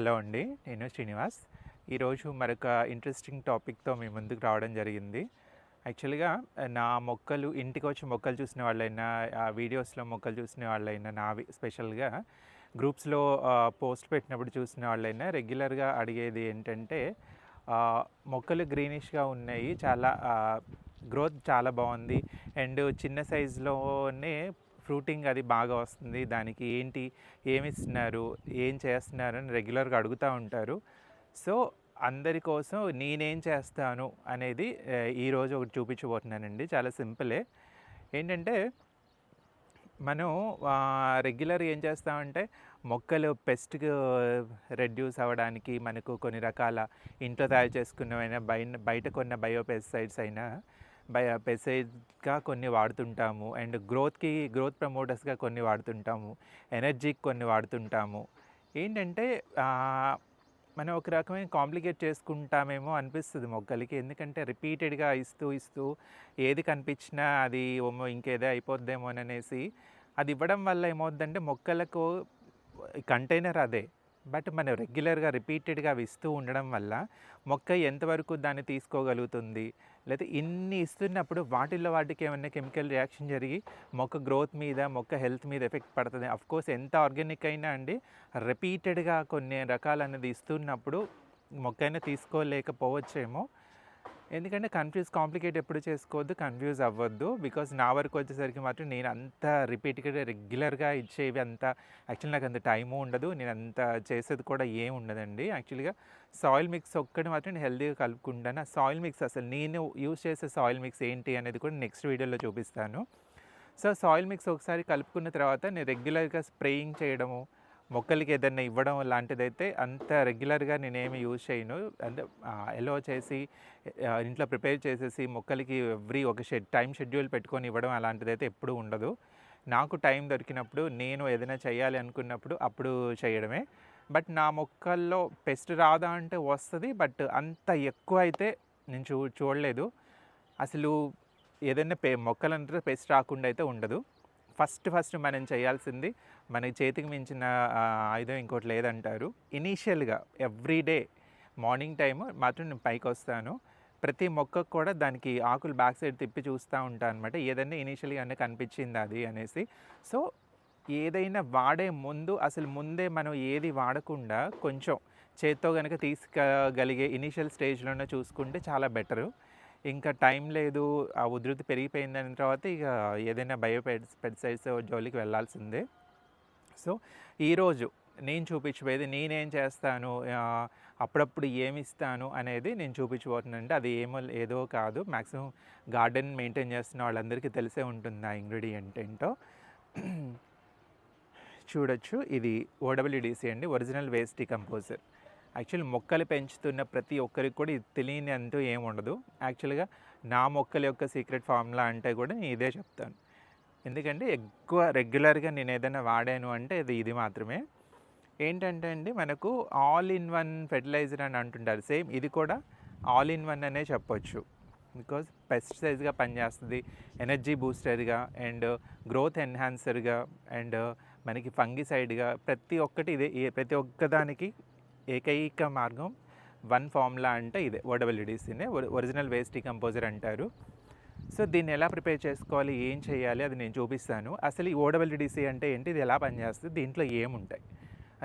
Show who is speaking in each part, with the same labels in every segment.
Speaker 1: Hello అండి నేను శ్రీనివాస్. ఈరోజు మరొక ఇంట్రెస్టింగ్ టాపిక్తో మీ ముందుకు రావడం జరిగింది. యాక్చువల్గా నా మొక్కలు ఇంటికి వచ్చి మొక్కలు చూసిన వాళ్ళైనా ఆ వీడియోస్లో మొక్కలు చూసిన వాళ్ళైనా నావి స్పెషల్గా గ్రూప్స్లో పోస్ట్ పెట్టినప్పుడు చూసిన వాళ్ళైనా రెగ్యులర్గా అడిగేది ఏంటంటే మొక్కలు గ్రీనిష్గా ఉన్నాయి చాలా గ్రోత్ చాలా బాగుంది. అండ్ చిన్న సైజులోనే ఫ్రూటింగ్ అది బాగా వస్తుంది. దానికి ఏంటి ఏమి ఇస్తున్నారు ఏం చేస్తున్నారు అని రెగ్యులర్గా అడుగుతూ ఉంటారు. సో అందరి కోసం నేనేం చేస్తాను అనేది ఈరోజు ఒకటి చూపించబోతున్నానండి. చాలా సింపులే. ఏంటంటే మనం రెగ్యులర్ ఏం చేస్తామంటే మొక్కలు పెస్ట్ రెడ్యూస్ అవ్వడానికి మనకు కొన్ని రకాల ఇంట్లో తయారు చేసుకున్నవైనా బయట బయట కొన్న బయోపెస్టిసైడ్స్ అయినా బయో కొన్ని వాడుతుంటాము. అండ్ గ్రోత్కి గ్రోత్ ప్రమోటర్స్గా కొన్ని వాడుతుంటాము. ఎనర్జీకి కొన్ని వాడుతుంటాము. ఏంటంటే మనం ఒక రకమైన కాంప్లికేట్ చేసుకుంటామేమో అనిపిస్తుంది మొక్కలకి ఎందుకంటే రిపీటెడ్గా ఇస్తూ ఇస్తూ ఏది కనిపించినా అది ఓమో ఇంకేదో అయిపోద్దేమో అని అనేసి అది ఇవ్వడం వల్ల ఏమవుద్దంటే మొక్కలకు కంటైనర్ అదే. బట్ మనం రెగ్యులర్గా రిపీటెడ్గా అవి ఇస్తూ ఉండడం వల్ల మొక్క ఎంతవరకు దాన్ని తీసుకోగలుగుతుంది? లేదా ఇన్ని ఇస్తున్నప్పుడు వాటిల్లో వాటికి ఏమైనా కెమికల్ రియాక్షన్ జరిగి మొక్క గ్రోత్ మీద మొక్క హెల్త్ మీద ఎఫెక్ట్ పడుతుంది. అఫ్ కోర్స్ ఎంత ఆర్గానిక్ అయినా అండి రిపీటెడ్గా కొన్ని రకాలనేది ఇస్తున్నప్పుడు మొక్క అయినా తీసుకోలేకపోవచ్చేమో. ఎందుకంటే కన్ఫ్యూజ్ కాంప్లికేట్ ఎప్పుడు చేసుకోవద్దు కన్ఫ్యూజ్ అవ్వద్దు. బికాజ్ నా వరకు వచ్చేసరికి మాత్రం నేను అంత రిపీట్గా రెగ్యులర్గా ఇచ్చేవి అంత యాక్చువల్లీ నాకు అంత టైము ఉండదు. నేను అంత చేసేది కూడా ఏం ఉండదండి. యాక్చువల్గా సాయిల్ మిక్స్ ఒక్కటి మాత్రం నేను హెల్తీగా కలుపుకుంటాను. ఆ సాయిల్ మిక్స్ అసలు నేను యూజ్ చేసే సాయిల్ మిక్స్ ఏంటి అనేది కూడా నెక్స్ట్ వీడియోలో చూపిస్తాను. సో సాయిల్ మిక్స్ ఒకసారి కలుపుకున్న తర్వాత నేను రెగ్యులర్గా స్ప్రేయింగ్ చేయడము మొక్కలకి ఏదైనా ఇవ్వడం లాంటిదైతే అంత రెగ్యులర్గా నేనేమి యూజ్ చేయను. అంటే ఎలో చేసి ఇంట్లో ప్రిపేర్ చేసేసి మొక్కలకి ఎవ్రీ ఒక షెడ్ టైం షెడ్యూల్ పెట్టుకొని ఇవ్వడం అలాంటిదైతే ఎప్పుడూ ఉండదు. నాకు టైం దొరికినప్పుడు నేను ఏదైనా చేయాలి అనుకున్నప్పుడు అప్పుడు చేయడమే. బట్ నా మొక్కల్లో పెస్ట్ రాదా అంటే వస్తుంది. బట్ అంత ఎక్కువ అయితే నేను చూ చూడలేదు. అసలు ఏదైనా పె మొక్కలంటే పెస్ట్ రాకుండా అయితే ఉండదు. ఫస్ట్ ఫస్ట్ మనం చేయాల్సింది మన చేతికి మించిన ఆయుధం ఇంకోటి లేదంటారు. ఇనీషియల్గా ఎవ్రీ డే మార్నింగ్ టైం మాత్రం నేను పైకి వస్తాను. ప్రతి మొక్కకు కూడా దానికి ఆకులు బ్యాక్ సైడ్ తిప్పి చూస్తూ ఉంటాను అనమాట ఏదైనా ఇనీషియల్గా అన్నీ కనిపించింది అది అనేసి. సో ఏదైనా వాడే ముందు అసలు ముందే మనం ఏది వాడకుండా కొంచెం చేత్తో కనుక తీసుకగలిగే ఇనీషియల్ స్టేజ్లోనే చూసుకుంటే చాలా బెటరు. ఇంకా టైం లేదు ఆ ఉధృతి పెరిగిపోయిందని తర్వాత ఇక ఏదైనా బయో పెడ్ పెడ్సైడ్స్ జోలికి వెళ్ళాల్సిందే. సో ఈరోజు నేను చూపించబోయేది నేనేం చేస్తాను అప్పుడప్పుడు ఏమిస్తాను అనేది నేను చూపించబోతున్నానంటే అది ఏమో ఏదో కాదు. మ్యాక్సిమం గార్డెన్ మెయింటైన్ చేస్తున్న వాళ్ళందరికీ తెలిసే ఉంటుంది ఆ ఇంగ్రీడియంట్ ఏంటో. చూడొచ్చు. ఇది ఓడబ్ల్యూడిసి అండి. Original waste composer. యాక్చువల్ మొక్కలు పెంచుతున్న ప్రతి ఒక్కరికి కూడా ఇది తెలియని అంటూ ఏమి ఉండదు. యాక్చువల్గా నా మొక్కల యొక్క సీక్రెట్ ఫార్ములా అంటే కూడా నేను ఇదే చెప్తాను. ఎందుకంటే ఎక్కువ రెగ్యులర్గా నేను ఏదైనా వాడాను అంటే ఇది ఇది మాత్రమే. ఏంటంటే అండి మనకు ఆల్ ఇన్ వన్ ఫెర్టిలైజర్ అని అంటుంటారు. సేమ్ ఇది కూడా ఆల్ ఇన్ వన్ అనే చెప్పొచ్చు. బికాజ్ పెస్టిసైడ్స్గా పనిచేస్తుంది ఎనర్జీ బూస్టర్గా అండ్ గ్రోత్ ఎన్హాన్సర్గా అండ్ మనకి ఫంగిసైడ్గా ప్రతి ఒక్కటి ఇదే ప్రతి ఒక్కదానికి ఏకైక మార్గం వన్ ఫార్ములా అంటే ఇదే. ఓడబ్ల్యూడిసినే ఒరిజినల్ వేస్ట్ కంపోజర్ అంటారు. సో దీన్ని ఎలా ప్రిపేర్ చేసుకోవాలి? ఏం చేయాలి? అది నేను చూపిస్తాను. అసలు ఈ ఓడబ్ల్యూడిసి అంటే ఏంటి? ఇది ఎలా పనిచేస్తుంది? దీంట్లో ఏముంటాయి?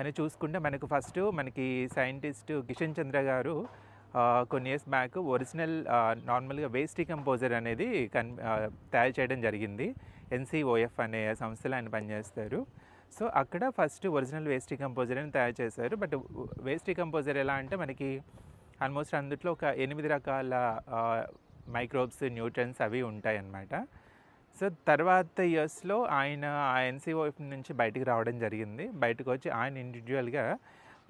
Speaker 1: అని చూసుకుంటే మనకు ఫస్ట్ మనకి సైంటిస్ట్ కిషన్ చంద్ర గారు కొన్ని ఇయర్స్ బ్యాక్ ఒరిజినల్ నార్మల్గా వేస్ట్ కంపోజర్ అనేది కన్ తయారు చేయడం జరిగింది. ఎన్సిఓఎఫ్ అనే సంస్థలో ఆయన పనిచేస్తారు. సో అక్కడ ఫస్ట్ ఒరిజినల్ వేస్ట్ కంపోజర్ అని తయారు చేశారు. బట్ వేస్ట్ కంపోజర్ ఎలా అంటే మనకి ఆల్మోస్ట్ అందుట్లో ఒక ఎనిమిది రకాల మైక్రోబ్స్ న్యూట్రన్స్ అవి ఉంటాయి అన్నమాట సో తర్వాత ఇయర్స్లో ఆయన ఆ ఎన్సీఓఎఫ్ నుంచి బయటకు రావడం జరిగింది. బయటకు వచ్చి ఆయన ఇండివిజువల్గా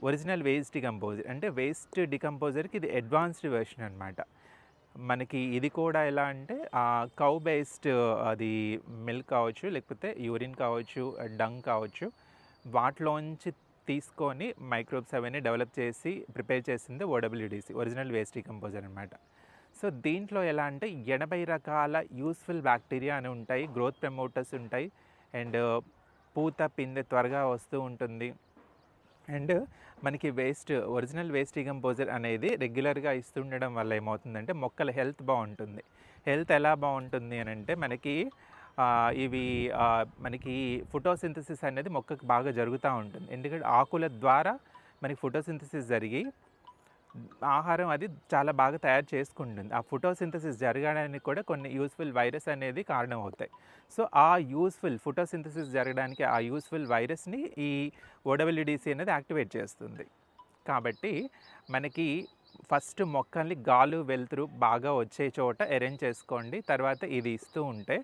Speaker 1: ఒరిజినల్ వేస్ట్ డికంపోజర్ అంటే వేస్ట్ డికంపోజర్కి ఇది అడ్వాన్స్డ్ వెర్షన్ అనమాట మనకి ఇది కూడా ఎలా అంటే కౌ బేస్డ్ అది మిల్క్ కావచ్చు లేకపోతే యూరిన్ కావచ్చు డంగ్ కావచ్చు వాటిలోంచి తీసుకొని మైక్రోబ్స్ అవన్నీ డెవలప్ చేసి ప్రిపేర్ చేసింది ఓడబ్ల్యూడిసి ఒరిజినల్ వేస్ట్ డికంపోజర్ అనమాట సో దీంట్లో ఎలా అంటే ఎనభై రకాల యూస్ఫుల్ బ్యాక్టీరియా అని ఉంటాయి గ్రోత్ ప్రమోటర్స్ ఉంటాయి. అండ్ పూత పిందె త్వరగా వస్తూ ఉంటుంది. అండ్ మనకి వేస్ట్ ఒరిజినల్ వేస్ట్ డికంపోజర్ అనేది రెగ్యులర్గా ఇస్తుండడం వల్ల ఏమవుతుందంటే మొక్కల హెల్త్ బాగుంటుంది. హెల్త్ ఎలా బాగుంటుంది అని అంటే మనకి ఇవి మనకి ఫోటోసింథసిస్ అనేది మొక్కకు బాగా జరుగుతూ ఉంటుంది. ఎందుకంటే ఆకుల ద్వారా మనకి ఫోటోసింథసిస్ జరిగి ఆహారం అది చాలా బాగా తయారు చేసుకుంటుంది. ఆ ఫోటోసింథసిస్ జరగడానికి కూడా కొన్ని యూస్ఫుల్ వైరస్ అనేది కారణం అవుతాయి సో ఆ యూస్ఫుల్ ఫోటోసింథసిస్ జరగడానికి ఆ యూస్ఫుల్ వైరస్ని ఈ ఓడబ్ల్యూడిసి అనేది యాక్టివేట్ చేస్తుంది. కాబట్టి మనకి ఫస్ట్ మొక్కల్ని గాలు వెలుతురు బాగా వచ్చే చోట అరేంజ్ చేసుకోండి. తర్వాత ఇది ఇస్తూ ఉంటే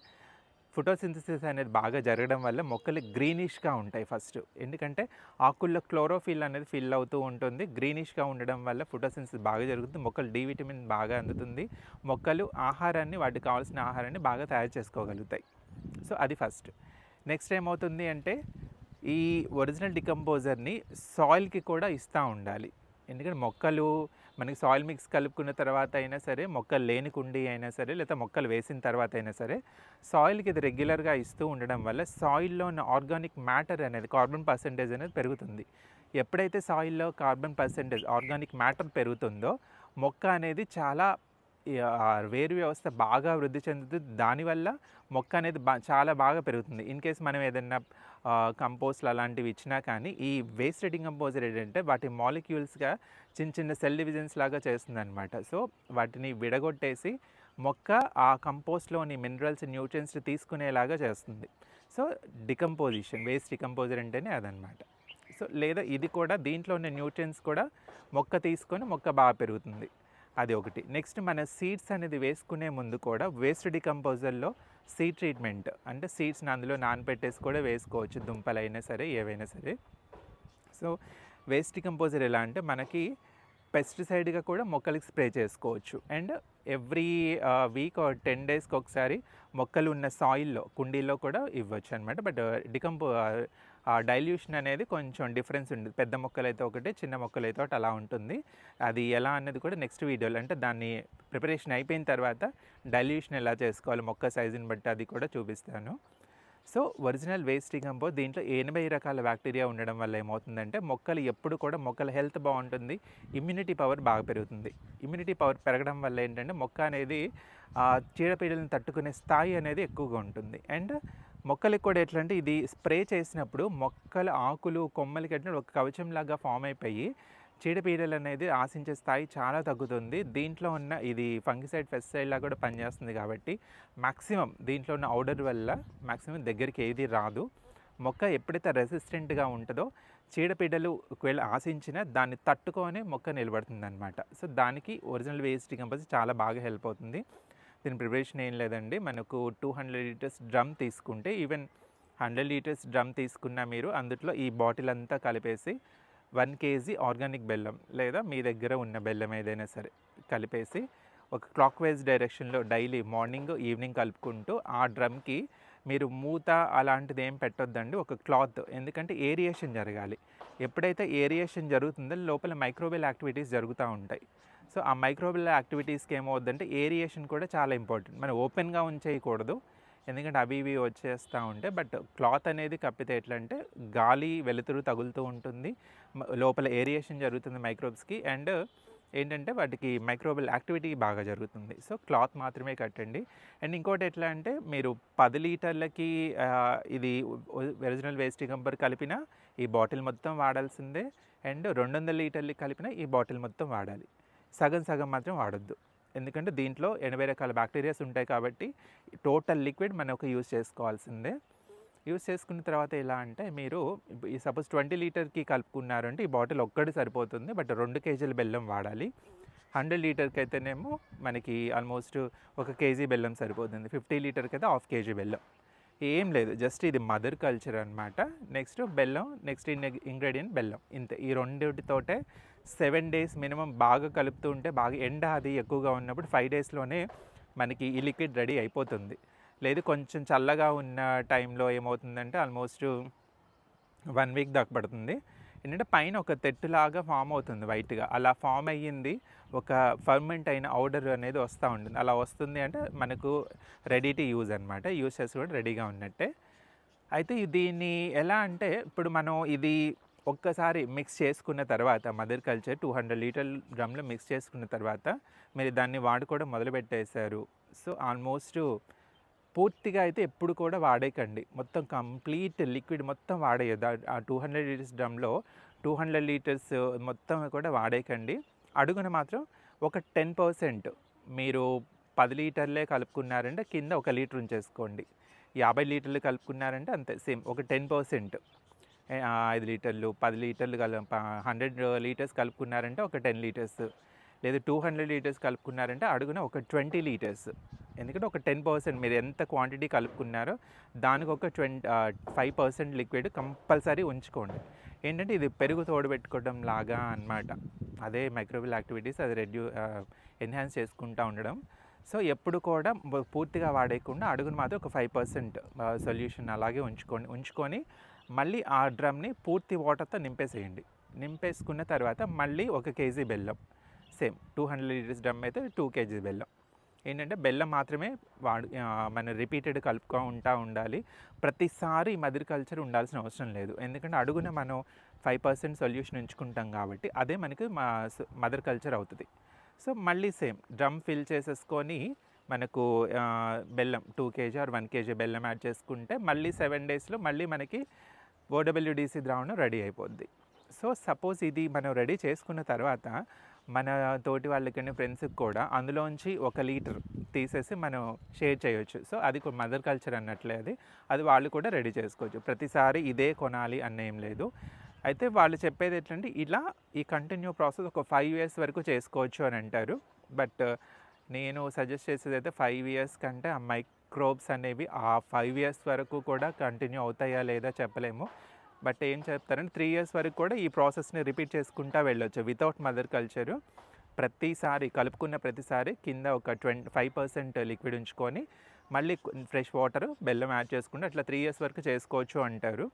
Speaker 1: ఫోటోసింథసిస్ అనేది బాగా జరగడం వల్ల మొక్కలు గ్రీనిష్గా ఉంటాయి ఫస్ట్. ఎందుకంటే ఆకుల్లో క్లోరోఫిల్ అనేది ఫిల్ అవుతూ ఉంటుంది. గ్రీనిష్గా ఉండడం వల్ల ఫోటోసింథసిస్ బాగా జరుగుతుంది. మొక్కలు డి విటమిన్ బాగా అందుతుంది. మొక్కలు ఆహారాన్ని వాటికి కావాల్సిన ఆహారాన్ని బాగా తయారు చేసుకోగలుగుతాయి. సో అది ఫస్ట్. నెక్స్ట్ ఏమవుతుంది అంటే ఈ ఒరిజినల్ డికంపోజర్ని సాయిల్కి కూడా ఇస్తూ ఉండాలి. ఎందుకంటే మొక్కలు మనకి సాయిల్ మిక్స్ కలుపుకున్న తర్వాత అయినా సరే మొక్కలు లేని కుండి అయినా సరే లేదా మొక్కలు వేసిన తర్వాత అయినా సరే సాయిల్కి ఇది రెగ్యులర్గా ఇస్తూ ఉండడం వల్ల సాయిల్లో ఉన్న ఆర్గానిక్ మ్యాటర్ అనేది కార్బన్ పర్సంటేజ్ అనేది పెరుగుతుంది. ఎప్పుడైతే సాయిల్లో కార్బన్ పర్సంటేజ్ ఆర్గానిక్ మ్యాటర్ పెరుగుతుందో మొక్క అనేది చాలా వేరు వ్యవస్థ బాగా వృద్ధి చెందుతుంది దానివల్ల మొక్క అనేది బా చాలా బాగా పెరుగుతుంది. ఇన్ కేస్ మనం ఏదైనా కంపోస్ట్లు అలాంటివి ఇచ్చినా కానీ ఈ వేస్ట్ డికంపోజర్ ఏంటంటే వాటి మాలిక్యూల్స్గా చిన్న చిన్న సెల్ డివిజన్స్ లాగా చేస్తుంది అనమాట సో వాటిని విడగొట్టేసి మొక్క ఆ కంపోస్ట్లోని మినరల్స్ న్యూట్రియన్స్ తీసుకునేలాగా చేస్తుంది. సో డికంపోజిషన్ వేస్ట్ డికంపోజర్ అంటేనే అదనమాట సో లేదా ఇది కూడా దీంట్లో ఉన్న న్యూట్రియన్స్ కూడా మొక్క తీసుకొని మొక్క బాగా పెరుగుతుంది. అది ఒకటి. నెక్స్ట్ మన సీడ్స్ అనేది వేసుకునే ముందు కూడా వేస్ట్ డికంపోజర్లో సీడ్ ట్రీట్మెంట్. అంటే సీడ్స్ని అందులో నానబెట్టేసి కూడా వేసుకోవచ్చు దుంపలైనా సరే ఏవైనా సరే. సో వేస్ట్ డికంపోజర్ ఎలా అంటే మనకి పెస్టిసైడ్గా కూడా మొక్కలకి స్ప్రే చేసుకోవచ్చు. అండ్ ఎవ్రీ వీక్ టెన్ డేస్కి ఒకసారి మొక్కలు ఉన్న సాయిల్లో కుండీల్లో కూడా ఇవ్వచ్చు అనమాట బట్ డికంపో డైల్యూషన్ అనేది కొంచెం డిఫరెన్స్ ఉంటుంది. పెద్ద మొక్కలు అయితే ఒకటి చిన్న మొక్కలు అయితే ఒకటి అలా ఉంటుంది. అది ఎలా అన్నది కూడా నెక్స్ట్ వీడియోలో అంటే దాన్ని ప్రిపరేషన్ అయిపోయిన తర్వాత డైల్యూషన్ ఎలా చేసుకోవాలి మొక్క సైజుని బట్టి అది కూడా చూపిస్తాను. సో ఒరిజినల్ వేస్ట్ కంపో దీంట్లో ఎనభై రకాల బ్యాక్టీరియా ఉండడం వల్ల ఏమవుతుందంటే మొక్కలు ఎప్పుడు కూడా మొక్కల హెల్త్ బాగుంటుంది ఇమ్యూనిటీ పవర్ బాగా పెరుగుతుంది. ఇమ్యూనిటీ పవర్ పెరగడం వల్ల ఏంటంటే మొక్క అనేది చీడపీడలను తట్టుకునే స్థాయి అనేది ఎక్కువగా ఉంటుంది. అండ్ మొక్కలకు కూడా ఎట్లా అంటే ఇది స్ప్రే చేసినప్పుడు మొక్కల ఆకులు కొమ్మలకి అంటే ఒక కవచంలాగా ఫామ్ అయిపోయి చీడపీడలు అనేది ఆశించే స్థాయి చాలా తగ్గుతుంది. దీంట్లో ఉన్న ఇది ఫంగిసైడ్ పెస్టిసైడ్ లాగా కూడా పనిచేస్తుంది కాబట్టి మ్యాక్సిమం దీంట్లో ఉన్న ఔడర్ వల్ల మ్యాక్సిమం దగ్గరికి ఏది రాదు. మొక్క ఎప్పుడైతే రెసిస్టెంట్గా ఉంటుందో చీడపీడలు ఒకవేళ ఆశించినా దాన్ని తట్టుకొని మొక్క నిలబడుతుంది అనమాట సో దానికి ఒరిజినల్ వేస్ట్ కంపల్సరీ చాలా బాగా హెల్ప్ అవుతుంది. దీని ప్రిపరేషన్ ఏం లేదండి. మనకు టూ హండ్రెడ్ లీటర్స్ డ్రమ్ తీసుకుంటే ఈవెన్ హండ్రెడ్ లీటర్స్ డ్రమ్ తీసుకున్న మీరు అందుట్లో ఈ బాటిల్ అంతా కలిపేసి వన్ కేజీ ఆర్గానిక్ బెల్లం లేదా మీ దగ్గర ఉన్న బెల్లం ఏదైనా సరే కలిపేసి ఒక క్లాక్ వైజ్ డైరెక్షన్లో డైలీ మార్నింగ్ ఈవినింగ్ కలుపుకుంటూ ఆ డ్రమ్కి మీరు మూత అలాంటిది ఏం పెట్టొద్దండి. ఒక క్లాత్ ఎందుకంటే ఏరియేషన్ జరగాలి. ఎప్పుడైతే ఏరియేషన్ జరుగుతుందో లోపల మైక్రోబియల్ యాక్టివిటీస్ జరుగుతూ ఉంటాయి. సో ఆ మైక్రోబిల్ యాక్టివిటీస్కి ఏమవుద్దంటే ఏరియేషన్ కూడా చాలా ఇంపార్టెంట్. మనం ఓపెన్గా ఉంచేయకూడదు. ఎందుకంటే అవి ఇవి వచ్చేస్తూ ఉంటే బట్ క్లాత్ అనేది కప్పితే ఎట్లా అంటే గాలి వెలుతురు తగులుతూ ఉంటుంది. లోపల ఏరియేషన్ జరుగుతుంది మైక్రోబ్స్కి. అండ్ ఏంటంటే వాటికి మైక్రోబియల్ యాక్టివిటీ బాగా జరుగుతుంది. సో క్లాత్ మాత్రమే కట్టండి. అండ్ ఇంకోటి ఎట్లా అంటే మీరు పది లీటర్లకి ఇది ఒరిజినల్ వేస్ట్ కంపర్ కలిపిన ఈ బాటిల్ మొత్తం వాడాల్సిందే. అండ్ రెండు వందల లీటర్లకి కలిపిన ఈ బాటిల్ మొత్తం వాడాలి. సగం సగం మాత్రం వాడొద్దు. ఎందుకంటే దీంట్లో ఎనభై రకాల బ్యాక్టీరియాస్ ఉంటాయి కాబట్టి టోటల్ లిక్విడ్ మనం ఒక యూస్ చేసుకోవాల్సిందే. యూస్ చేసుకున్న తర్వాత ఎలా అంటే మీరు ఈ సపోజ్ ట్వంటీ లీటర్కి కలుపుకున్నారంటే ఈ బాటిల్ ఒక్కటి సరిపోతుంది బట్ రెండు కేజీల బెల్లం వాడాలి. హండ్రెడ్ లీటర్కి అయితేనేమో మనకి ఆల్మోస్ట్ ఒక కేజీ బెల్లం సరిపోతుంది. ఫిఫ్టీ లీటర్కి అయితే హాఫ్ కేజీ బెల్లం. ఏం లేదు జస్ట్ ఇది మదర్ కల్చర్ అనమాట నెక్స్ట్ బెల్లం నెక్స్ట్ ఇంగ్రీడియంట్ బెల్లం. ఇంత. ఈ రెండిటితోటే సెవెన్ డేస్ మినిమం బాగా కలుపుతూ ఉంటే బాగా ఎండ అది ఎక్కువగా ఉన్నప్పుడు ఫైవ్ డేస్లోనే మనకి ఈ లిక్విడ్ రెడీ అయిపోతుంది. లేదు కొంచెం చల్లగా ఉన్న టైంలో ఏమవుతుందంటే ఆల్మోస్ట్ వన్ వీక్ దాకా పడుతుంది. ఏంటంటే పైన ఒక తెట్టులాగా ఫామ్ అవుతుంది వైట్గా. అలా ఫామ్ అయ్యింది ఒక ఫర్మెంట్ అయిన ఆర్డర్ అనేది వస్తూ ఉంటుంది. అలా వస్తుంది అంటే మనకు రెడీ టు యూజ్ అనమాట యూజ్ చేసి కూడా రెడీగా ఉన్నట్టే. అయితే దీన్ని ఎలా అంటే ఇప్పుడు మనం ఇది ఒక్కసారి మిక్స్ చేసుకున్న తర్వాత mother culture two hundred litre డ్రమ్లో mix చేసుకున్న తర్వాత మీరు దాన్ని వాడుకోవడం మొదలుపెట్టేశారు. సో ఆల్మోస్ట్ పూర్తిగా అయితే ఎప్పుడు కూడా వాడేయకండి. మొత్తం కంప్లీట్ లిక్విడ్ మొత్తం వాడేయద్దు. ఆ- ఆ టూ హండ్రెడ్ లీటర్స్ డ్రమ్లో టూ హండ్రెడ్ లీటర్స్ మొత్తం కూడా వాడేయకండి. అడుగున మాత్రం ఒక టెన్ పర్సెంట్ మీరు పది లీటర్లే కలుపుకున్నారంటే కింద ఒక లీటర్ ఉంచేసుకోండి. యాభై లీటర్లు కలుపుకున్నారంటే అంతే సేమ్ ఒక టెన్ పర్సెంట్ ఐదు లీటర్లు పది లీటర్లు కల హండ్రెడ్ లీటర్స్ కలుపుకున్నారంటే ఒక టెన్ లీటర్స్. లేదు టూ హండ్రెడ్ లీటర్స్ కలుపుకున్నారంటే అడుగున ఒక ట్వంటీ లీటర్స్. ఎందుకంటే ఒక టెన్ పర్సెంట్ మీరు ఎంత క్వాంటిటీ కలుపుకున్నారో దానికి ఒక twenty five percent liquid compulsory ఉంచుకోండి. ఏంటంటే ఇది పెరుగు తోడబెట్టుకోవడం లాగా అన్నమాట. అదే మైక్రోబిల్ యాక్టివిటీస్ అది రెడ్యూ ఎన్హాన్స్ చేసుకుంటూ ఉండడం. సో ఎప్పుడు కూడా పూర్తిగా వాడేయకుండా అడుగును మాత్రం ఒక ఫైవ్ పర్సెంట్ సొల్యూషన్ అలాగే ఉంచుకోండి. ఉంచుకొని మళ్ళీ ఆ డ్రమ్ని పూర్తి వాటర్తో నింపేసేయండి. నింపేసుకున్న తర్వాత మళ్ళీ ఒక కేజీ బెల్లం. Same two hundred litres drum అయితే టూ కేజీ బెల్లం. ఏంటంటే బెల్లం మాత్రమే వాడు మనం రిపీటెడ్ కలుపుకో ఉంటా ఉండాలి. ప్రతిసారి మదర్ కల్చర్ ఉండాల్సిన అవసరం లేదు. ఎందుకంటే అడుగున మనం ఫైవ్ పర్సెంట్ సొల్యూషన్ ఉంచుకుంటాం కాబట్టి అదే మనకి మా మదర్ కల్చర్ అవుతుంది. సో మళ్ళీ సేమ్ డ్రమ్ ఫిల్ చేసేసుకొని మనకు బెల్లం two KG or one KG బెల్లం యాడ్ చేసుకుంటే మళ్ళీ సెవెన్ డేస్లో మళ్ళీ మనకి ఓడబ్ల్యూడిసి ద్రావణం రెడీ అయిపోద్ది. సో సపోజ్ ఇది మనం రెడీ చేసుకున్న తర్వాత మన తోటి వాళ్ళకి ఫ్రెండ్స్కి కూడా అందులోంచి ఒక లీటర్ తీసేసి మనం షేర్ చేయొచ్చు. సో అది మదర్ కల్చర్ అన్నట్లే అది. అది వాళ్ళు కూడా రెడీ చేసుకోవచ్చు. ప్రతిసారి ఇదే కొనాలి అన్న ఏం లేదు. అయితే వాళ్ళు చెప్పేది ఏంటంటే ఇలా ఈ కంటిన్యూ ప్రాసెస్ ఒక ఫైవ్ ఇయర్స్ వరకు చేసుకోవచ్చు అని అంటారు. బట్ నేను సజెస్ట్ చేసేది అయితే ఫైవ్ ఇయర్స్ కంటే ఆ మైక్రోబ్స్ అనేవి ఆ ఫైవ్ ఇయర్స్ వరకు కూడా కంటిన్యూ అవుతాయా లేదా చెప్పలేము. బట్ ఏం చెప్తారంటే త్రీ ఇయర్స్ వరకు కూడా ఈ ప్రాసెస్ని రిపీట్ చేసుకుంటా వెళ్ళొచ్చు. వితౌట్ మదర్ కల్చరు ప్రతిసారి కలుపుకున్న ప్రతిసారి కింద ఒక ట్వంటీ ఫైవ్ పర్సెంట్ లిక్విడ్ ఉంచుకొని మళ్ళీ ఫ్రెష్ వాటర్ బెల్లం యాడ్ చేసుకుంటే అట్లా త్రీ ఇయర్స్ వరకు చేసుకోవచ్చు అంటారు.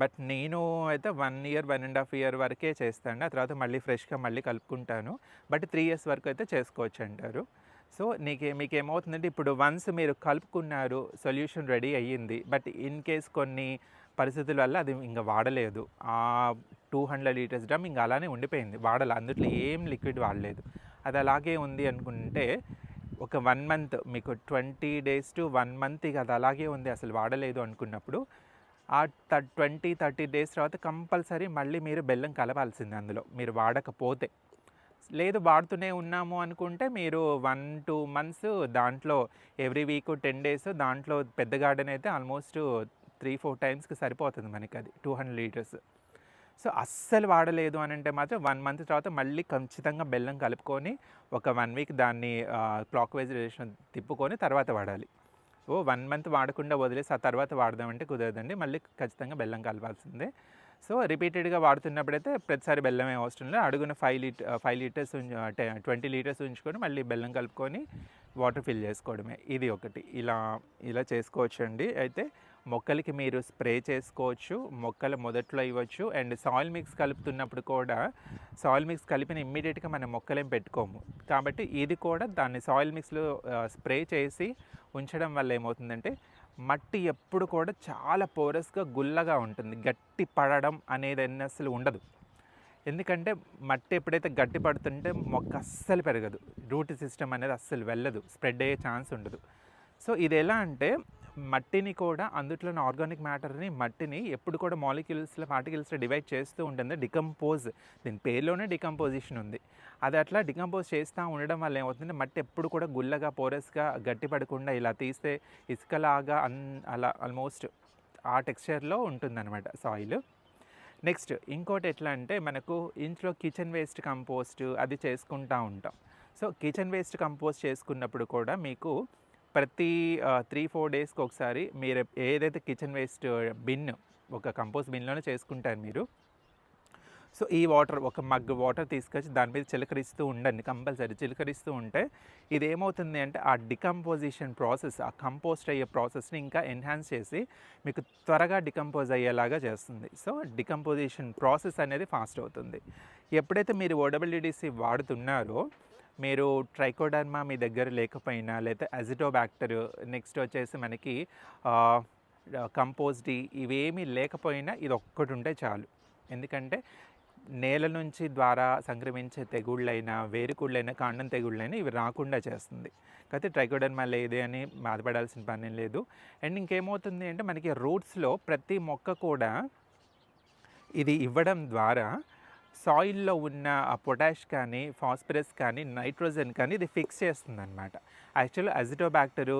Speaker 1: బట్ నేను అయితే one year one and half year వరకే చేస్తాను. ఆ తర్వాత మళ్ళీ ఫ్రెష్గా మళ్ళీ కలుపుకుంటాను. బట్ త్రీ ఇయర్స్ వరకు అయితే చేసుకోవచ్చు అంటారు. సో నీకే మీకు ఏమవుతుందంటే ఇప్పుడు వన్స్ మీరు కలుపుకున్నారు సొల్యూషన్ రెడీ అయ్యింది. బట్ ఇన్ కేస్ కొన్ని పరిస్థితుల వల్ల అది ఇంకా వాడలేదు. ఆ టూ హండ్రెడ్ లీటర్స్ డ్రమ్ ఇంకా అలానే ఉండిపోయింది. వాడాలి అందులో ఏం లిక్విడ్ వాడలేదు. అది అలాగే ఉంది అనుకుంటే ఒక వన్ మంత్ మీకు twenty days to one month ఇక అది అలాగే ఉంది అసలు వాడలేదు అనుకున్నప్పుడు ఆ ట్వంటీ థర్టీ డేస్ తర్వాత కంపల్సరీ మళ్ళీ మీరు బెల్లం కలపాల్సిందే అందులో. మీరు వాడకపోతే. లేదు వాడుతూనే ఉన్నాము అనుకుంటే మీరు వన్ టూ మంత్స్ దాంట్లో ఎవ్రీ వీక్ టెన్ డేస్ దాంట్లో పెద్ద గార్డెన్ అయితే ఆల్మోస్ట్ త్రీ ఫోర్ టైమ్స్కి సరిపోతుంది మనకి అది టూ హండ్రెడ్ లీటర్స్. సో అస్సలు వాడలేదు అని అంటే మాత్రం వన్ మంత్ తర్వాత మళ్ళీ ఖచ్చితంగా బెల్లం కలుపుకొని ఒక వన్ వీక్ దాన్ని క్లాక్ వైజ్ డైరెక్షన్ తిప్పుకొని తర్వాత వాడాలి. ఓ వన్ మంత్ వాడకుండా వదిలేసి ఆ తర్వాత వాడదామంటే కుదరదండి. మళ్ళీ ఖచ్చితంగా బెల్లం కలపాల్సిందే. సో రిపీటెడ్గా వాడుతున్నప్పుడైతే ప్రతిసారి బెల్లమే అవసరం లేదు అడుగున five litre five litres twenty litres ఉంచుకొని మళ్ళీ బెల్లం కలుపుకొని వాటర్ ఫిల్ చేసుకోవడమే. ఇది ఒకటి. ఇలా ఇలా చేసుకోవచ్చు అండి అయితే మొక్కలకి మీరు స్ప్రే చేసుకోవచ్చు మొక్కలు మొదట్లో ఇవ్వచ్చు. అండ్ సాయిల్ మిక్స్ కలుపుతున్నప్పుడు కూడా సాయిల్ మిక్స్ కలిపిన ఇమ్మీడియట్గా మనం మొక్కలేం పెట్టుకోము. కాబట్టి ఇది కూడా దాన్ని సాయిల్ మిక్స్లో స్ప్రే చేసి ఉంచడం వల్ల ఏమవుతుందంటే మట్టి ఎప్పుడు కూడా చాలా పోరస్గా గుల్లగా ఉంటుంది. గట్టి పడడం అనేది అన్ని అసలు ఉండదు. ఎందుకంటే మట్టి ఎప్పుడైతే గట్టి పడుతుంటే మొక్క అస్సలు పెరగదు. రూట్ సిస్టమ్ అనేది అస్సలు వెళ్ళదు. స్ప్రెడ్ అయ్యే ఛాన్స్ ఉండదు. సో ఇది ఎలా అంటే మట్టిని కూడా అందులోని ఆర్గానిక్ మ్యాటర్ని మట్టిని ఎప్పుడు కూడా మాలిక్యూల్స్లో పార్టికల్స్లో డివైడ్ చేస్తూ ఉంటుంది. డికంపోజ్ దీని పేరులోనే డికంపోజిషన్ ఉంది. అది అట్లా డికంపోజ్ చేస్తూ ఉండడం వల్ల ఏమవుతుంది? మట్టి ఎప్పుడు కూడా గుల్లగా పోరస్గా గట్టి పడకుండా ఇలా తీస్తే ఇసుకలాగా అన్ అలా ఆల్మోస్ట్ ఆ టెక్స్చర్లో ఉంటుందన్నమాట సాయిల్. నెక్స్ట్ ఇంకోటి ఎట్లా అంటే మనకు ఇంట్లో కిచెన్ వేస్ట్ కంపోస్ట్ అది చేసుకుంటూ ఉంటాం. సో కిచెన్ వేస్ట్ కంపోస్ట్ చేసుకున్నప్పుడు కూడా మీకు ప్రతి త్రీ ఫోర్ డేస్కి ఒకసారి మీరు ఏదైతే కిచెన్ వేస్ట్ బిన్ ఒక కంపోస్ట్ బిన్లోనే చేసుకుంటారు మీరు సో ఈ వాటర్ ఒక మగ్ వాటర్ తీసుకొచ్చి దాని మీద చిలకరిస్తూ ఉండండి కంపల్సరీ చిలకరిస్తూ ఉంటే ఇది ఏమవుతుంది అంటే ఆ డికంపోజిషన్ ప్రాసెస్ ఆ కంపోస్ట్ అయ్యే ప్రాసెస్ని ఇంకా ఎన్హాన్స్ చేసి మీకు త్వరగా డికంపోజ్ అయ్యేలాగా చేస్తుంది. సో డికంపోజిషన్ ప్రాసెస్ అనేది ఫాస్ట్ అవుతుంది. ఎప్పుడైతే మీరు ఓడబ్ల్యూడిసి వాడుతున్నారో మీరు ట్రైకోడర్మా మీ దగ్గర లేకపోయినా లేదా అజిటోబ్యాక్టర్ నెక్స్ట్ వచ్చేసి మనకి కంపోస్ట్ ఇవేమీ లేకపోయినా ఇది ఒక్కటి ఉంటే చాలు. ఎందుకంటే నేల నుంచి ద్వారా సంక్రమించే తెగుళ్ళైనా వేరుకుళ్ళైనా కాండం తెగుళ్ళైనా ఇవి రాకుండా చేస్తుంది. కాకపోతే ట్రైకోడర్మా లేదే అని బాధపడాల్సిన పని లేదు. అండ్ ఇంకేమవుతుంది అంటే మనకి రూట్స్లో ప్రతి మొక్క కూడా ఇది ఇవ్వడం ద్వారా సాయిల్లో ఉన్న ఆ పొటాష్ కానీ ఫాస్ఫరస్ కానీ నైట్రోజన్ కానీ ఇది ఫిక్స్ చేస్తుంది అనమాట యాక్చువల్ అజిటోబ్యాక్టరు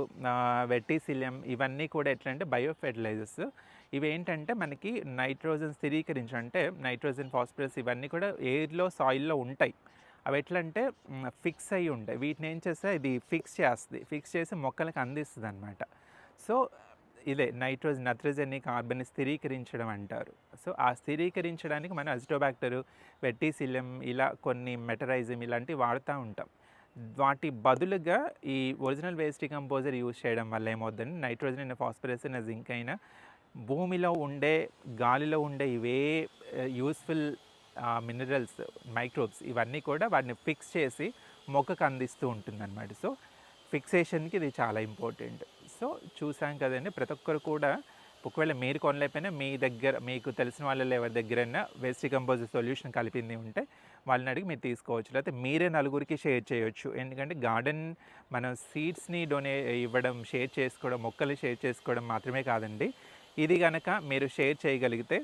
Speaker 1: వెట్టిసిలియం ఇవన్నీ కూడా ఎట్లా అంటే బయో ఫెర్టిలైజర్స్ ఇవి ఏంటంటే మనకి నైట్రోజన్ స్థిరీకరించి అంటే నైట్రోజన్ ఫాస్ఫరస్ ఇవన్నీ కూడా ఎయిర్లో సాయిల్లో ఉంటాయి. అవి ఎట్లా అంటే ఫిక్స్ అయ్యి ఉంటాయి. వీటిని ఏం చేస్తే ఇది ఫిక్స్ చేస్తుంది. ఫిక్స్ చేసి మొక్కలకు అందిస్తుంది అనమాట సో ఇదే నైట్రోజన్ నత్రజని కార్బన్ స్థిరీకరించడం అంటారు. సో ఆ స్థిరీకరించడానికి మనం అజిటోబ్యాక్టర్ వెట్టిసిలియం ఇలా కొన్ని మెటరైజం ఇలాంటివి వాడుతూ ఉంటాం. వాటి బదులుగా ఈ ఒరిజినల్ వేస్ట్ కంపోజర్ యూజ్ చేయడం వల్ల ఏమవుతుందంటే నైట్రోజన్ అయినా ఫాస్ఫరస్ అయినా జింక్ అయినా భూమిలో ఉండే గాలిలో ఉండే ఇవే యూస్ఫుల్ మినరల్స్ మైక్రోబ్స్ ఇవన్నీ కూడా వాటిని ఫిక్స్ చేసి మొక్కకు అందిస్తూ ఉంటుందన్నమాట. సో ఫిక్సేషన్కి ఇది చాలా ఇంపార్టెంట్. సో చూసాం కదండి. ప్రతి ఒక్కరు కూడా ఒకవేళ మీరు కొనలేకపోయినా మీ దగ్గర మీకు తెలిసిన వాళ్ళలో ఎవరి దగ్గరైనా వేస్ట్ కంపోజ్ సొల్యూషన్ కలిపింది ఉంటే వాళ్ళని అడిగి మీరు తీసుకోవచ్చు. లేకపోతే మీరే నలుగురికి షేర్ చేయొచ్చు. ఎందుకంటే గార్డెన్ మనం సీడ్స్ని డొనే ఇవ్వడం షేర్ చేసుకోవడం మొక్కలు షేర్ చేసుకోవడం మాత్రమే కాదండి. ఇది కనుక మీరు షేర్ చేయగలిగితే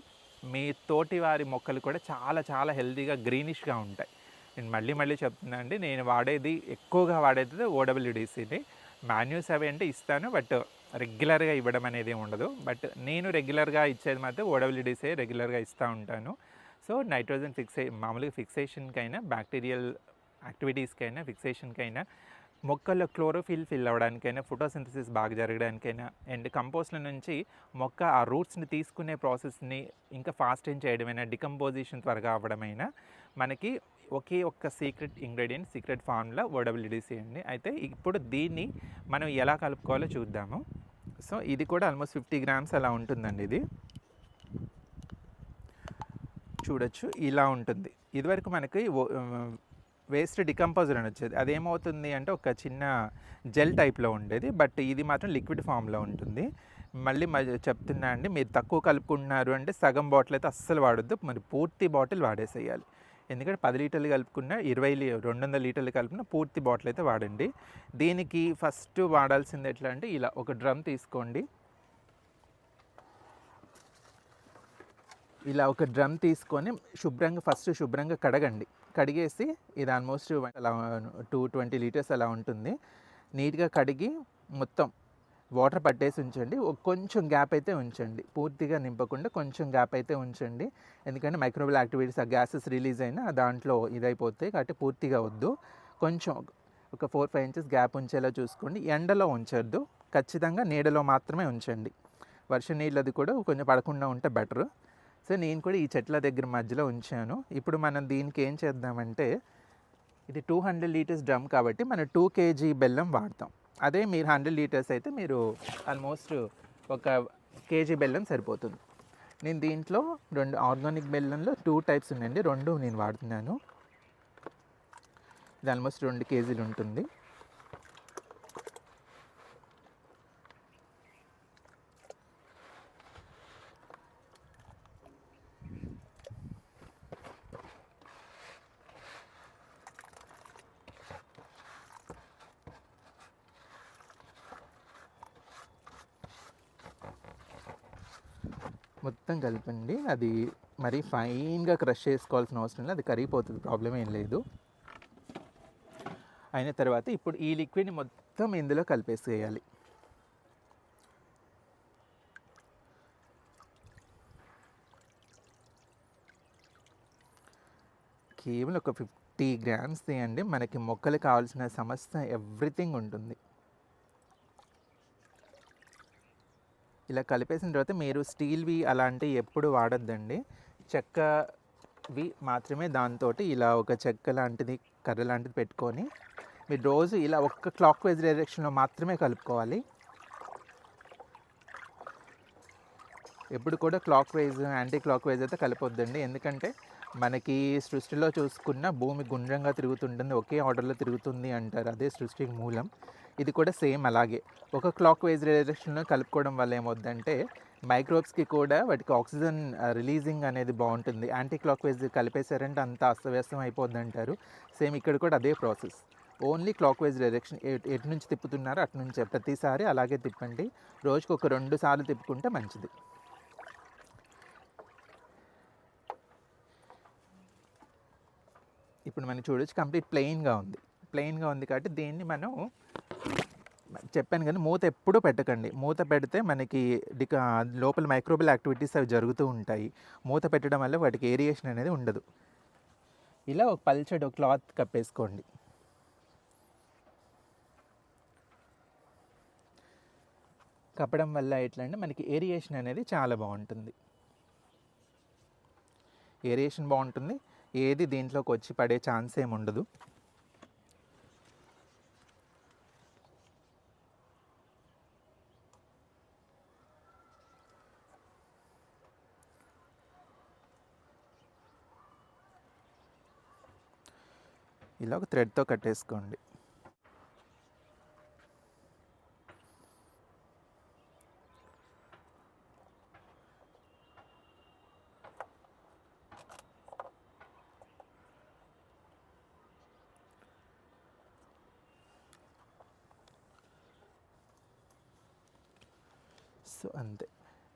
Speaker 1: మీ తోటి వారి మొక్కలు కూడా చాలా చాలా హెల్తీగా గ్రీనిష్గా ఉంటాయి. నేను మళ్ళీ మళ్ళీ చెప్తున్నా అండి నేను వాడేది ఎక్కువగా వాడేది ఓడబ్ల్యూడిసిని మాన్యూస్ అవి అంటే ఇస్తాను బట్ రెగ్యులర్గా ఇవ్వడం అనేది ఉండదు. బట్ నేను రెగ్యులర్గా ఇచ్చేది మాత్రం ఓడబ్ల్యూడీసే రెగ్యులర్గా ఇస్తూ ఉంటాను. సో నైట్రోజన్ ఫిక్సే మామూలుగా ఫిక్సేషన్కైనా బ్యాక్టీరియల్ యాక్టివిటీస్కైనా ఫిక్సేషన్కైనా మొక్కల్లో క్లోరోఫిల్ ఫిల్ అవ్వడానికైనా ఫోటోసింథసిస్ బాగా జరగడానికైనా అండ్ కంపోస్ట్ల నుంచి మొక్క ఆ రూట్స్ని తీసుకునే ప్రాసెస్ని ఇంకా ఫాస్ట్ ఏం చేయడమైనా డికంపోజిషన్ త్వరగా అవ్వడమైనా మనకి ఒకే ఒక్క secret ingredient secret formula OWDC అండి అయితే ఇప్పుడు దీన్ని మనం ఎలా కలుపుకోవాలో చూద్దాము. సో ఇది కూడా ఆల్మోస్ట్ ఫిఫ్టీ గ్రామ్స్ అలా ఉంటుందండి ఇది. చూడొచ్చు ఇలా ఉంటుంది. ఇదివరకు మనకి వేస్ట్ డికంపోజర్ అని వచ్చేది. అదేమవుతుంది అంటే ఒక చిన్న జెల్ టైప్లో ఉండేది బట్ ఇది మాత్రం లిక్విడ్ ఫామ్లో ఉంటుంది. మళ్ళీ చెప్తున్నా అండి మీరు తక్కువ కలుపుకుంటున్నారు అంటే సగం బాటిల్ అయితే అస్సలు వాడొద్దు. మరి పూర్తి బాటిల్ వాడేసేయాలి. ఎందుకంటే పది లీటర్లు కలుపుకున్న ఇరవై లీ రెండు వందల లీటర్లు కలిపిన పూర్తి బాటిల్ అయితే వాడండి. దీనికి ఫస్ట్ వాడాల్సింది ఎట్లా అంటే ఇలా ఒక డ్రమ్ తీసుకోండి. ఇలా ఒక డ్రమ్ తీసుకొని శుభ్రంగా ఫస్ట్ శుభ్రంగా కడగండి. కడిగేసి ఇది ఆల్మోస్ట్ అలా టూ ట్వంటీ లీటర్స్ అలా ఉంటుంది. నీట్గా కడిగి మొత్తం వాటర్ పట్టేసి ఉంచండి. కొంచెం గ్యాప్ అయితే ఉంచండి. పూర్తిగా నింపకుండా కొంచెం గ్యాప్ అయితే ఉంచండి. ఎందుకంటే మైక్రోబల్ యాక్టివిటీస్ ఆ గ్యాసెస్ రిలీజ్ అయినా దాంట్లో ఇదైపోతాయి కాబట్టి పూర్తిగా వద్దు. కొంచెం ఒక ఫోర్ ఫైవ్ ఇంచెస్ గ్యాప్ ఉంచేలా చూసుకోండి. ఎండలో ఉంచొద్దు. ఖచ్చితంగా నీడలో మాత్రమే ఉంచండి. వర్షం నీళ్ళది కూడా కొంచెం పడకుండా ఉంటే బెటర్ సో నేను కూడా ఈ చెట్ల దగ్గర మధ్యలో ఉంచాను. ఇప్పుడు మనం దీనికి ఏం చేద్దామంటే ఇది టూ హండ్రెడ్ లీటర్స్ డ్రమ్ కాబట్టి మనం టూ కేజీ బెల్లం వాడతాం. అదే మీరు హండ్రెడ్ లీటర్స్ అయితే మీరు ఆల్మోస్ట్ ఒక కేజీ బెల్లం సరిపోతుంది. నేను దీంట్లో రెండు ఆర్గానిక్ బెల్లంలో టూ టైప్స్ ఉన్నాయండి. రెండు నేను వాడుతున్నాను. ఇది ఆల్మోస్ట్ రెండు కేజీలు ఉంటుంది. మొత్తం కలిపండి. అది మరి ఫైన్గా క్రష్ చేసుకోవాల్సిన అవసరం లేదు. అది కరిగిపోతుంది. ప్రాబ్లం ఏం లేదు. అయిన తర్వాత ఇప్పుడు ఈ లిక్విడ్ని మొత్తం ఇందులో కలిపేసేయాలి. కేవలం ఒక ఫిఫ్టీ గ్రామ్స్ తీయండి. మనకి మొక్కలు కావాల్సిన సమస్త ఎవ్రీథింగ్ ఉంటుంది. ఇలా కలిపేసిన తర్వాత మీరు స్టీల్వి అలాంటివి ఎప్పుడు వాడద్దండి. చెక్కవి మాత్రమే దాంతో ఇలా ఒక చెక్క లాంటిది కర్ర లాంటిది పెట్టుకొని మీరు రోజు ఇలా ఒక్క క్లాక్ వైజ్ డైరెక్షన్లో మాత్రమే కలుపుకోవాలి. ఎప్పుడు కూడా clockwise anticlockwise అయితే కలపొద్దండి. ఎందుకంటే మనకి సృష్టిలో చూసుకున్న భూమి గుండ్రంగా తిరుగుతుంటుంది ఒకే ఆర్డర్లో తిరుగుతుంది అంటారు. అదే సృష్టికి మూలం. ఇది కూడా సేమ్ అలాగే. ఒక క్లాక్ వైజ్ డైరెక్షన్లో కలుపుకోవడం వల్ల ఏమవుద్దంటే మైక్రోబ్స్కి కూడా వాటికి ఆక్సిజన్ రిలీజింగ్ అనేది బాగుంటుంది. యాంటీ క్లాక్ వైజ్ కలిపేశారంటే అంత అస్తవ్యస్తం అయిపోద్ది అంటారు సేమ్ ఇక్కడ కూడా అదే process. Only clockwise direction ఎటు నుంచి తిప్పుతున్నారో అటు నుంచే ప్రతిసారి అలాగే తిప్పండి. రోజుకు ఒక రెండు సార్లు తిప్పుకుంటే మంచిది. ఇప్పుడు మనం చూడొచ్చు కంప్లీట్ ప్లెయిన్గా ఉంది. ప్లెయిన్గా ఉంది కాబట్టి దీన్ని మనం చెప్పాను కానీ మూత ఎప్పుడూ పెట్టకండి. మూత పెడితే మనకి డిక లోపల మైక్రోబల్ యాక్టివిటీస్ అవి జరుగుతూ ఉంటాయి. మూత పెట్టడం వల్ల వాటికి ఏరియేషన్ అనేది ఉండదు. ఇలా ఒక పల్చడి ఒక క్లాత్ కప్పేసుకోండి. కప్పడం వల్ల ఎట్లా అంటే మనకి ఏరియేషన్ అనేది చాలా బాగుంటుంది. ఏరియేషన్ బాగుంటుంది. ఏది దీంట్లోకి వచ్చి పడే ఛాన్స్ ఏమి ఉండదు. ఇలా ఒక థ్రెడ్తో కట్టేసుకోండి. సో అంతే.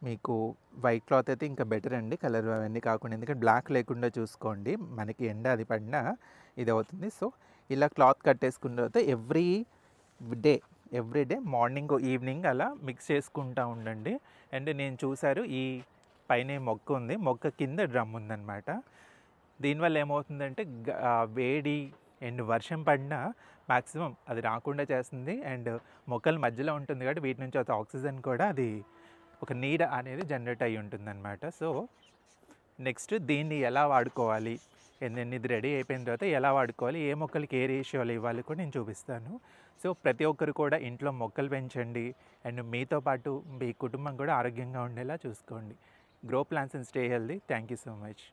Speaker 1: మీకు వైట్ క్లాత్ అయితే ఇంకా బెటర్ అండి. కలర్ అవన్నీ కాకుండా ఎందుకంటే బ్లాక్ లేకుండా చూసుకోండి. మనకి ఎండ అది పడినా ఇది అవుతుంది. సో ఇలా క్లాత్ కట్టేసుకున్న తర్వాత every day every day morning evening అలా మిక్స్ చేసుకుంటూ ఉండండి. అండ్ నేను చూశారు ఈ పైన మొక్క ఉంది. మొక్క కింద డ్రమ్ ఉందన్నమాట. దీనివల్ల ఏమవుతుందంటే వేడి అండ్ వర్షం పడినా మ్యాక్సిమం అది రాకుండా చేస్తుంది. అండ్ మొక్కల మధ్యలో ఉంటుంది కాబట్టి వీటి నుంచి వచ్చే ఆక్సిజన్ కూడా అది ఒక నీడ అనేది జనరేట్ అయి ఉంటుందన్నమాట. సో నెక్స్ట్ దీన్ని ఎలా వాడుకోవాలి? నేను ఇది రెడీ అయిపోయిన తర్వాత ఎలా వాడుకోవాలి? ఏ మొక్కలకి ఏ రేషియోలు ఇవ్వాలి కూడా నేను చూపిస్తాను. సో ప్రతి ఒక్కరు కూడా ఇంట్లో మొక్కలు పెంచండి. అండ్ మీతో పాటు మీ కుటుంబం కూడా ఆరోగ్యంగా ఉండేలా చూసుకోండి. Grow plants and stay healthy thank you so much.